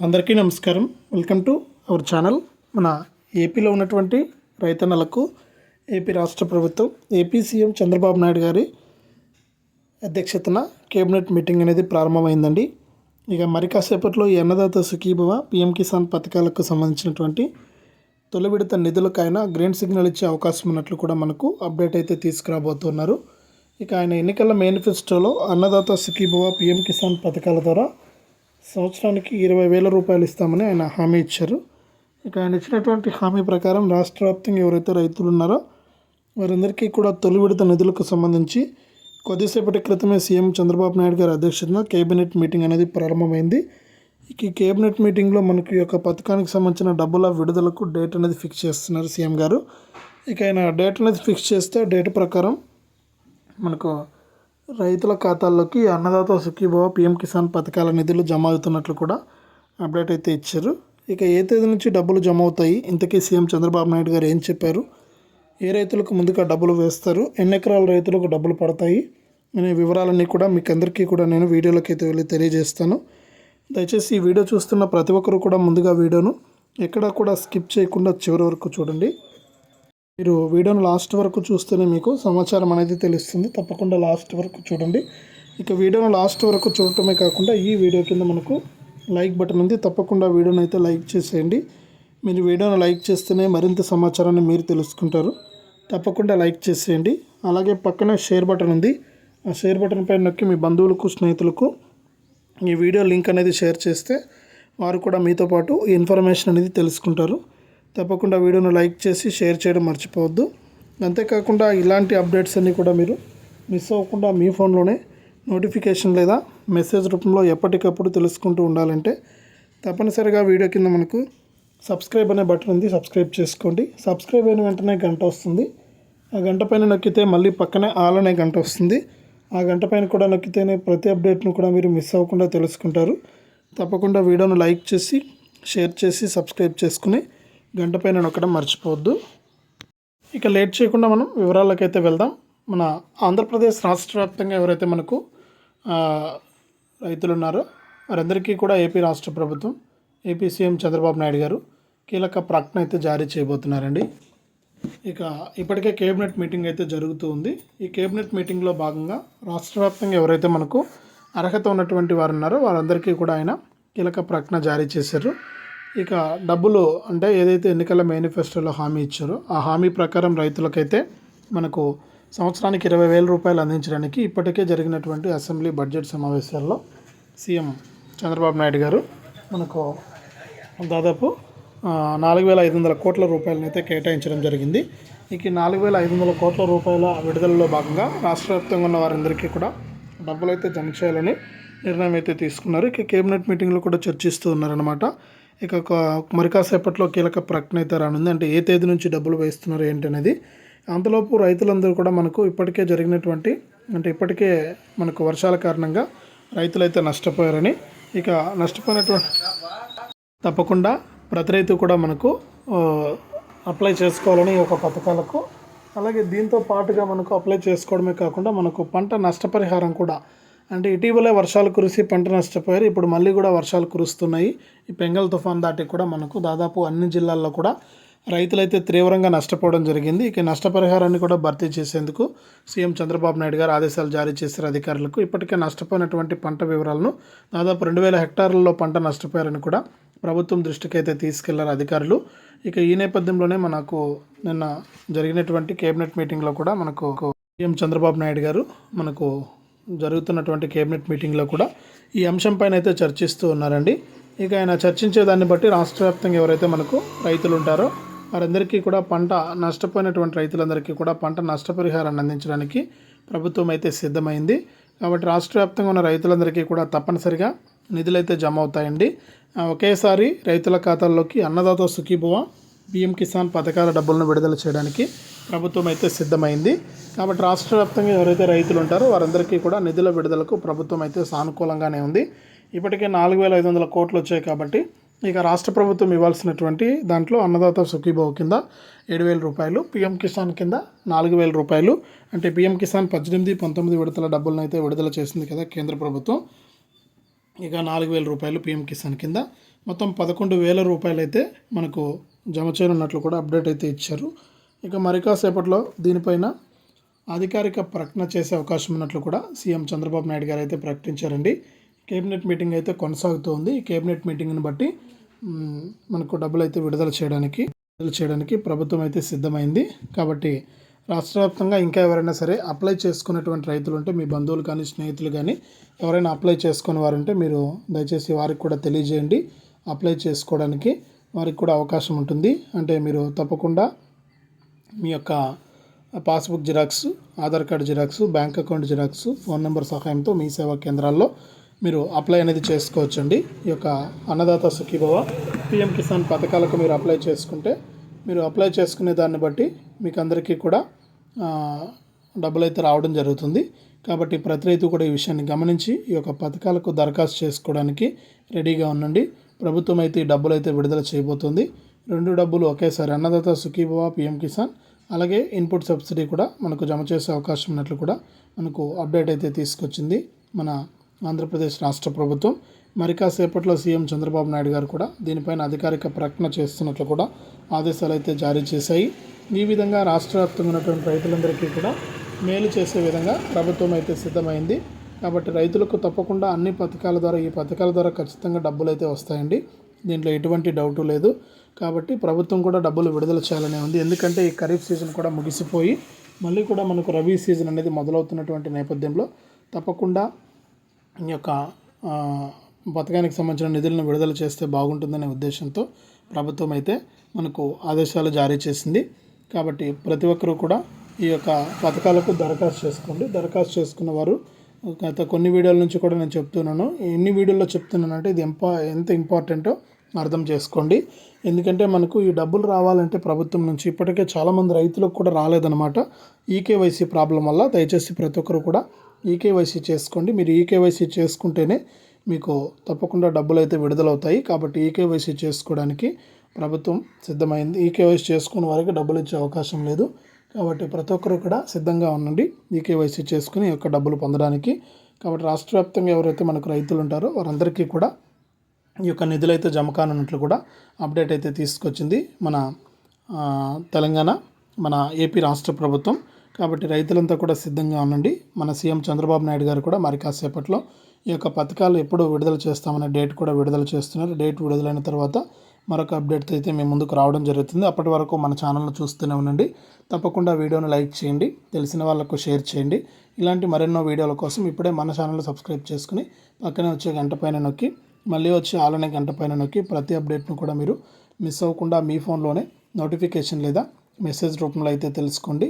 అందరికీ నమస్కారం. Welcome to our channel మన ఏపీలో ఉన్నటువంటి రైతన్నలకు ఏపీ రాష్ట్ర ప్రభుత్వం ఏపీ సీఎం చంద్రబాబు నాయుడు గారి అధ్యక్షతన కేబినెట్ మీటింగ్ అనేది ప్రారంభమైందండి. ఇక మరి కాసేపట్లో ఈ అన్నదాత సుఖీభవ పిఎం కిసాన్ పథకాలకు సంబంధించినటువంటి తొలి విడత నిధులకైనా గ్రీన్ సిగ్నల్ ఇచ్చే అవకాశం ఉన్నట్లు కూడా మనకు అప్డేట్ అయితే తీసుకురాబోతున్నారు. ఇక ఆయన ఎన్నికల మేనిఫెస్టోలో అన్నదాత సుఖీభవ పిఎం కిసాన్ పథకాల ద్వారా సంవత్సరానికి ఇరవై వేల రూపాయలు ఇస్తామని ఆయన హామీ ఇచ్చారు. ఇక ఆయన ఇచ్చినటువంటి హామీ ప్రకారం రాష్ట్ర వ్యాప్తంగా ఎవరైతే రైతులు ఉన్నారో వారందరికీ కూడా తొలి విడత నిధులకు సంబంధించి కొద్దిసేపటి క్రితమే సీఎం చంద్రబాబు నాయుడు గారి అధ్యక్షతన కేబినెట్ మీటింగ్ అనేది ప్రారంభమైంది. ఇక ఈ కేబినెట్ మీటింగ్లో మనకి యొక్క పథకానికి సంబంధించిన డబ్బుల విడుదలకు డేట్ అనేది ఫిక్స్ చేస్తున్నారు సీఎం గారు. ఇక ఆయన డేట్ అనేది ఫిక్స్ చేస్తే డేట్ ప్రకారం మనకు రైతుల ఖాతాల్లోకి అన్నదాత సుఖీభవ పిఎం కిసాన్ పథకాల నిధులు జమ అవుతున్నట్లు కూడా అప్డేట్ అయితే ఇచ్చారు. ఇక ఏ తేదీ నుంచి డబ్బులు జమ అవుతాయి? ఇంతకీ సీఎం చంద్రబాబు నాయుడు గారు ఏం చెప్పారు? ఏ రైతులకు ముందుగా డబ్బులు వేస్తారు? ఎన్ని ఎకరాల రైతులకు డబ్బులు పడతాయి? అనే వివరాలన్నీ కూడా మీకు అందరికీ కూడా నేను వీడియోలోకి అయితే వెళ్ళి తెలియజేస్తాను. దయచేసి ఈ వీడియో చూస్తున్న ప్రతి ఒక్కరు కూడా ముందుగా వీడియోను ఎక్కడా కూడా స్కిప్ చేయకుండా చివరి వరకు చూడండి. మీరు వీడియోను లాస్ట్ వరకు చూస్తేనే మీకు సమాచారం అనేది తెలుస్తుంది. తప్పకుండా లాస్ట్ వరకు చూడండి. ఇక వీడియోను లాస్ట్ వరకు చూడటమే కాకుండా ఈ వీడియో కింద మనకు లైక్ బటన్ ఉంది. తప్పకుండా వీడియోని అయితే లైక్ చేసేయండి. మీరు వీడియోను లైక్ చేస్తేనే మరింత సమాచారాన్ని మీరు తెలుసుకుంటారు. తప్పకుండా లైక్ చేసేయండి. అలాగే పక్కనే షేర్ బటన్ ఉంది. ఆ షేర్ బటన్ పైన నొక్కి మీ బంధువులకు స్నేహితులకు ఈ వీడియో లింక్ అనేది షేర్ చేస్తే వారు కూడా మీతో పాటు ఈ ఇన్ఫర్మేషన్ అనేది తెలుసుకుంటారు. తప్పకుండా వీడియోను లైక్ చేసి షేర్ చేయడం మర్చిపోవద్దు. అంతేకాకుండా ఇలాంటి అప్డేట్స్ అన్నీ కూడా మీరు మిస్ అవ్వకుండా మీ ఫోన్లోనే నోటిఫికేషన్ లేదా మెసేజ్ రూపంలో ఎప్పటికప్పుడు తెలుసుకుంటూ ఉండాలంటే తప్పనిసరిగా వీడియో కింద మనకు సబ్స్క్రైబ్ అనే బటన్ ఉంది సబ్స్క్రైబ్ చేసుకోండి. సబ్స్క్రైబ్ అయిన వెంటనే గంట వస్తుంది. ఆ గంట పైన నొక్కితే మళ్ళీ పక్కనే ఆల్ అనే గంట వస్తుంది. ఆ గంట పైన కూడా నొక్కితేనే ప్రతి అప్డేట్ను కూడా మీరు మిస్ అవ్వకుండా తెలుసుకుంటారు. తప్పకుండా వీడియోను లైక్ చేసి షేర్ చేసి సబ్స్క్రైబ్ చేసుకుని గంట పైన నొక్కడం మర్చిపోవద్దు. ఇక లేట్ చేయకుండా మనం వివరాలకైతే వెళ్దాం. మన ఆంధ్రప్రదేశ్ రాష్ట్ర వ్యాప్తంగా ఎవరైతే మనకు రైతులు ఉన్నారో వారందరికీ కూడా ఏపీ రాష్ట్ర ప్రభుత్వం ఏపీ సీఎం చంద్రబాబు నాయుడు గారు కీలక ప్రకటన అయితే జారీ చేయబోతున్నారండి. ఇక ఇప్పటికే కేబినెట్ మీటింగ్ అయితే జరుగుతూ ఉంది. ఈ కేబినెట్ మీటింగ్లో భాగంగా రాష్ట్ర వ్యాప్తంగా ఎవరైతే మనకు అర్హత ఉన్నటువంటి వారు ఉన్నారో వారందరికీ కూడా ఆయన కీలక ప్రకటన జారీ చేశారు. ఇక డబ్బులు అంటే ఏదైతే ఎన్నికల మేనిఫెస్టోలో హామీ ఇచ్చారో ఆ హామీ ప్రకారం రైతులకైతే మనకు సంవత్సరానికి ఇరవై వేల రూపాయలు అందించడానికి ఇప్పటికే జరిగినటువంటి అసెంబ్లీ బడ్జెట్ సమావేశాల్లో సీఎం చంద్రబాబు నాయుడు గారు మనకు దాదాపు నాలుగు వేల ఐదు వందల కోట్ల రూపాయలను అయితే కేటాయించడం జరిగింది. ఇక నాలుగు వేల ఐదు వందల కోట్ల రూపాయల విడుదలలో భాగంగా రాష్ట్ర వ్యాప్తంగా ఉన్న వారందరికీ కూడా డబ్బులు అయితే జమ చేయాలని నిర్ణయం అయితే తీసుకున్నారు. ఇక కేబినెట్ మీటింగ్లో కూడా చర్చిస్తూ ఉన్నారనమాట ఇక మరి కాసేపట్లో కీలక ప్రకటన అయితే రానుంది. అంటే ఏ తేదీ నుంచి డబ్బులు వేస్తున్నారు ఏంటి అనేది. అంతలోపు రైతులందరూ కూడా మనకు ఇప్పటికే జరిగినటువంటి అంటే ఇప్పటికే మనకు వర్షాల కారణంగా రైతులైతే నష్టపోయారని ఇక నష్టపోయినటువంటి తప్పకుండా ప్రతి రైతు కూడా మనకు అప్లై చేసుకోవాలని ఈ పథకాలకు అలాగే దీంతో పాటుగా మనకు అప్లై చేసుకోవడమే కాకుండా మనకు పంట నష్టపరిహారం కూడా అంటే ఇటీవలే వర్షాలు కురిసి పంట నష్టపోయారు. ఇప్పుడు మళ్ళీ కూడా వర్షాలు కురుస్తున్నాయి. ఈ పెంగల్ తుఫాన్ దాటి కూడా మనకు దాదాపు అన్ని జిల్లాల్లో కూడా రైతులైతే తీవ్రంగా నష్టపోవడం జరిగింది. ఇక నష్టపరిహారాన్ని కూడా భర్తీ చేసేందుకు సీఎం చంద్రబాబు నాయుడు గారు ఆదేశాలు జారీ చేశారు అధికారులకు. ఇప్పటికే నష్టపోయినటువంటి పంట వివరాలను దాదాపు రెండు వేల హెక్టార్లలో పంట నష్టపోయారని కూడా ప్రభుత్వం దృష్టికి అయితే తీసుకెళ్ళారు అధికారులు. ఇక ఈ నేపథ్యంలోనే మనకు నిన్న జరిగినటువంటి కేబినెట్ మీటింగ్లో కూడా మనకు సీఎం చంద్రబాబు నాయుడు గారు మనకు జరుగుతున్నటువంటి కేబినెట్ మీటింగ్లో కూడా ఈ అంశంపైన అయితే చర్చిస్తూ ఉన్నారండి. ఇక ఆయన చర్చించే దాన్ని బట్టి రాష్ట్ర వ్యాప్తంగా ఎవరైతే మనకు రైతులు ఉంటారో వారందరికీ కూడా పంట నష్టపోయినటువంటి రైతులందరికీ కూడా పంట నష్టపరిహారాన్ని అందించడానికి ప్రభుత్వం అయితే సిద్ధమైంది. కాబట్టి రాష్ట్ర వ్యాప్తంగా ఉన్న రైతులందరికీ కూడా తప్పనిసరిగా నిధులైతే జమ అవుతాయండి. ఒకేసారి రైతుల ఖాతాల్లోకి అన్నదాత సుఖీభవ పిఎం కిసాన్ పథకాల డబ్బులను విడుదల చేయడానికి ప్రభుత్వం అయితే సిద్ధమైంది. కాబట్టి రాష్ట్ర వ్యాప్తంగా ఎవరైతే రైతులు ఉంటారో వారందరికీ కూడా నిధుల విడుదలకు ప్రభుత్వం అయితే సానుకూలంగానే ఉంది. ఇప్పటికే నాలుగు వేల ఐదు వందల కోట్లు వచ్చాయి కాబట్టి ఇక రాష్ట్ర ప్రభుత్వం ఇవ్వాల్సినటువంటి దాంట్లో అన్నదాత సుఖీభావ్ కింద ఏడు వేల రూపాయలు పిఎం కిసాన్ కింద నాలుగు వేల రూపాయలు. అంటే పిఎం కిసాన్ పద్దెనిమిది పంతొమ్మిది విడతల డబ్బులను అయితే విడుదల చేసింది కదా కేంద్ర ప్రభుత్వం. ఇక నాలుగు వేల రూపాయలు పిఎం కిసాన్ కింద. మొత్తం పదకొండు వేల రూపాయలు అయితే మనకు జమ చేయనున్నట్లు కూడా అప్డేట్ అయితే ఇచ్చారు. ఇక మరికాసేపట్లో దీనిపైన అధికారిక ప్రకటన చేసే అవకాశం ఉన్నట్లు కూడా సీఎం చంద్రబాబు నాయుడు గారు అయితే ప్రకటించారండి. కేబినెట్ మీటింగ్ అయితే కొనసాగుతోంది. ఈ కేబినెట్ మీటింగ్ని బట్టి మనకు డబ్బులు అయితే విడుదల చేయడానికి విడుదల చేయడానికి ప్రభుత్వం అయితే సిద్ధమైంది. కాబట్టి రాష్ట్ర వ్యాప్తంగా ఇంకా ఎవరైనా సరే అప్లై చేసుకున్నటువంటి రైతులు ఉంటే మీ బంధువులు కానీ స్నేహితులు కానీ ఎవరైనా అప్లై చేసుకుని వారు ఉంటే మీరు దయచేసి వారికి కూడా తెలియజేయండి. అప్లై చేసుకోవడానికి వారికి కూడా అవకాశం ఉంటుంది. అంటే మీరు తప్పకుండా మీ యొక్క passbook xerox Aadhaar card xerox bank account xerox phone number సహాయంతో మీ సేవా కేంద్రాల్లో మీరు అప్లై అనేది చేసుకోవచ్చండి. ఈ యొక్క అన్నదాత సుఖీభవ పిఎం కిసాన్ పథకాలకు మీరు అప్లై చేసుకుంటే మీరు అప్లై చేసుకునే దాన్ని బట్టి మీకు అందరికీ కూడా డబ్బులు అయితే రావడం జరుగుతుంది. కాబట్టి ప్రతి రైతు కూడా ఈ విషయాన్ని గమనించి ఈ యొక్క పథకాలకు దరఖాస్తు చేసుకోవడానికి రెడీగా ఉండండి. ప్రభుత్వం అయితే ఈ డబ్బులు అయితే విడుదల చేయబోతుంది. రెండు డబ్బులు ఒకేసారి అన్నదాత సుఖీభవ పిఎం కిసాన్ అలాగే ఇన్పుట్ సబ్సిడీ కూడా మనకు జమ చేసే అవకాశం ఉన్నట్లు కూడా మనకు అప్డేట్ అయితే తీసుకొచ్చింది మన ఆంధ్రప్రదేశ్ రాష్ట్ర ప్రభుత్వం. మరి కాసేపట్లో సీఎం చంద్రబాబు నాయుడు గారు కూడా దీనిపైన అధికారిక ప్రకటన చేస్తున్నట్లు కూడా ఆదేశాలు అయితే జారీ చేశాయి. ఈ విధంగా రాష్ట్ర వ్యాప్తంగా ఉన్నటువంటి రైతులందరికీ కూడా మేలు చేసే విధంగా ప్రభుత్వం అయితే సిద్ధమైంది. కాబట్టి రైతులకు తప్పకుండా అన్ని పథకాల ద్వారా ఈ పథకాల ద్వారా ఖచ్చితంగా డబ్బులు అయితే వస్తాయండి. దీంట్లో ఎటువంటి డౌట్ లేదు. కాబట్టి ప్రభుత్వం కూడా డబ్బులు విడుదల చేయాలనే ఉంది. ఎందుకంటే ఈ ఖరీఫ్ సీజన్ కూడా ముగిసిపోయి మళ్ళీ కూడా మనకు రబీ సీజన్ అనేది మొదలవుతున్నటువంటి నేపథ్యంలో తప్పకుండా ఈ యొక్క పథకానికి సంబంధించిన నిధులను విడుదల చేస్తే బాగుంటుందనే ఉద్దేశంతో ప్రభుత్వం అయితే మనకు ఆదేశాలు జారీ చేసింది. కాబట్టి ప్రతి ఒక్కరూ కూడా ఈ యొక్క పథకాలకు దరఖాస్తు చేసుకోండి. దరఖాస్తు చేసుకున్న వారు గత కొన్ని వీడియోల నుంచి కూడా నేను చెప్తున్నాను. ఎన్ని వీడియోల్లో చెప్తున్నానంటే ఇది ఎంపా ఎంత ఇంపార్టెంటో అర్థం చేసుకోండి. ఎందుకంటే మనకు ఈ డబ్బులు రావాలంటే ప్రభుత్వం నుంచి ఇప్పటికే చాలామంది రైతులకు కూడా రాలేదన్నమాట. ఈకేవైసీ ప్రాబ్లం వల్ల దయచేసి ప్రతి ఒక్కరు కూడా ఈకేవైసీ చేసుకోండి. మీరు ఈకేవైసీ చేసుకుంటేనే మీకు తప్పకుండా డబ్బులు అయితే విడుదలవుతాయి. కాబట్టి ఈకేవైసీ చేసుకోవడానికి ప్రభుత్వం సిద్ధమైంది. ఈకేవైసీ చేసుకున్న వారికి డబ్బులు ఇచ్చే అవకాశం లేదు. కాబట్టి ప్రతి ఒక్కరు కూడా సిద్ధంగా ఉండండి. కేవైసీ చేసుకుని యొక్క డబ్బులు పొందడానికి. కాబట్టి రాష్ట్ర వ్యాప్తంగా ఎవరైతే మనకు రైతులు ఉంటారో వారందరికీ కూడా ఈ యొక్క నిధులు అయితే జమ కానున్నట్లు కూడా అప్డేట్ అయితే తీసుకొచ్చింది మన తెలంగాణ మన ఏపీ రాష్ట్ర ప్రభుత్వం. కాబట్టి రైతులంతా కూడా సిద్ధంగా ఉండండి. మన సీఎం చంద్రబాబు నాయుడు గారు కూడా మరి కాసేపట్లో ఈ యొక్క పథకాలు ఎప్పుడు విడుదల చేస్తామనే డేట్ కూడా విడుదల చేస్తున్నారు. డేట్ విడుదలైన తర్వాత మరొక అప్డేట్ అయితే మేము ముందుకు రావడం జరుగుతుంది. అప్పటి వరకు మన ఛానల్ను చూస్తూనే ఉండండి. తప్పకుండా వీడియోను లైక్ చేయండి. తెలిసిన వాళ్ళకు షేర్ చేయండి. ఇలాంటి మరెన్నో వీడియోల కోసం ఇప్పుడే మన ఛానల్ సబ్స్క్రైబ్ చేసుకుని పక్కనే వచ్చే గంట పైన నొక్కి మళ్ళీ వచ్చి ఆలనే గంట పైన నొక్కి ప్రతి అప్డేట్ను కూడా మీరు మిస్ అవ్వకుండా మీ ఫోన్లోనే నోటిఫికేషన్ లేదా మెసేజ్ రూపంలో అయితే తెలుసుకోండి.